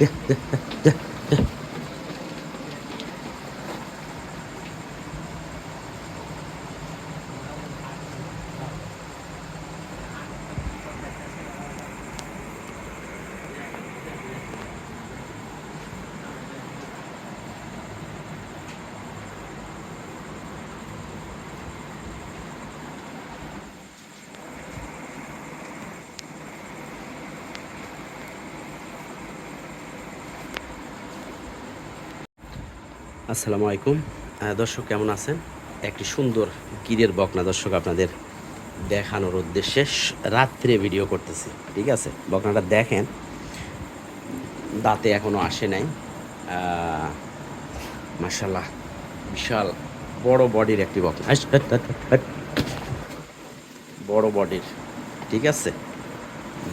야, 야, 야. আসসালামু আলাইকুম। দর্শক কেমন আছেন? একটি সুন্দর গিরের বকনা দর্শক আপনাদের দেখানোর উদ্দেশ্যে রাত্রে ভিডিও করতেছি ঠিক আছে? বকনাটা দেখেন দাঁতে এখনও আসে নাই। মাসাল্লাহ বিশাল বড় বডির একটি বকনা। বড় বডির ঠিক আছে?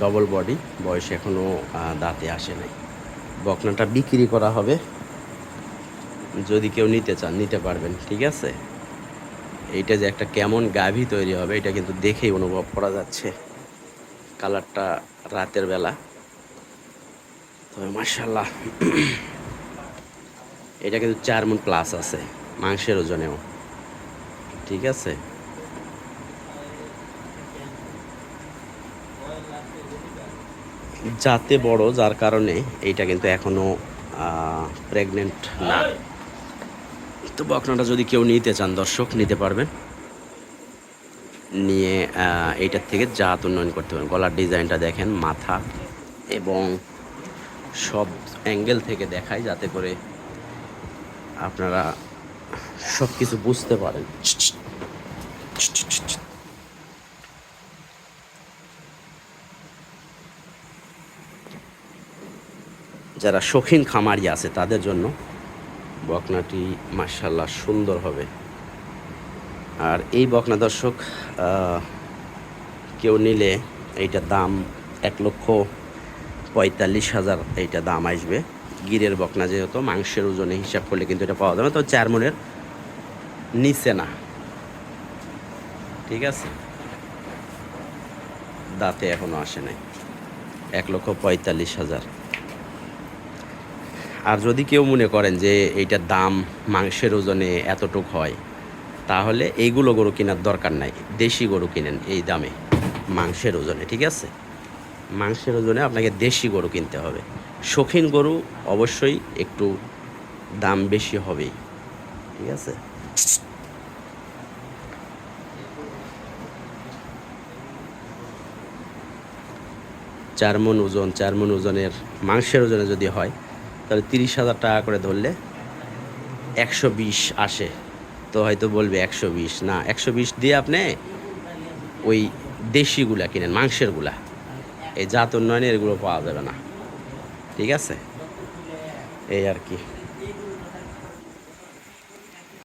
ডবল বডি বয়স এখনও আহ, দাঁতে আসে নাই। বকনাটা বিক্রি করা হবে যদি কেউ নিতে চান, নিতে পারবেন, ঠিক আছে? এইটা যে একটা কেমন গাভী তৈরি হবে, এটা কিন্তু দেখেই অনুভব করা যাচ্ছে। কালারটা রাতের বেলা। তবে মার্শাল্লাহ এটা কিন্তু চার মন প্লাস আছে, মাংসের ওজনেও। ঠিক আছে? যাতে বড়, যার কারণে এইটা কিন্তু এখনও প্রেগনেন্ট না। তো বকনাটা যদি কেউ নিতে চান, দর্শক নিতে পারবেন। নিয়ে এইটার থেকে জাত উন্নয়ন করতে পারেন গলার ডিজাইনটা দেখেন, মাথা এবং সব অ্যাঙ্গেল থেকে দেখায় যাতে করে আপনারা সব কিছু বুঝতে পারেন। যারা শৌখিন খামারি আছে, তাদের জন্য বকনাটি মার্শাল্লাহ সুন্দর হবে। আর এই বকনা দর্শক কেউ নিলে এইটার দাম এক লক্ষ পঁয়তাল্লিশ হাজার এইটা দাম আসবে। গিরের বকনা যেহেতু, মাংসের ওজনে হিসাব করলে কিন্তু এটা পাওয়া যাবে তো চার মনের নিচে না। ঠিক আছে? দাঁতে এখনও আসে নাই। এক লক্ষ পঁয়তাল্লিশ হাজার। আর যদি কেউ মনে করেন যে এইটার দাম মাংসের ওজনে এতটুক হয়, তাহলে এইগুলো গরু কেনার দরকার নাই। দেশি গরু কিনেন এই দামে, মাংসের ওজনে, ঠিক আছে? মাংসের ওজনে আপনাকে দেশি গরু কিনতে হবে। শৌখিন গরু অবশ্যই একটু দাম বেশি হবেই, ঠিক আছে? চার মন ওজন, চার মন ওজনের মাংসের ওজনে যদি হয় তাহলে তিরিশ হাজার টাকা করে ধরলে একশো বিশ আসে। তো হয়তো বলবে একশো বিশ। না, একশো বিশ দিয়ে আপনি ওই দেশিগুলা কিনেন, মাংসেরগুলা। এই জাত উন্নয়নের এগুলো পাওয়া যাবে না। ঠিক আছে? এই আর কি।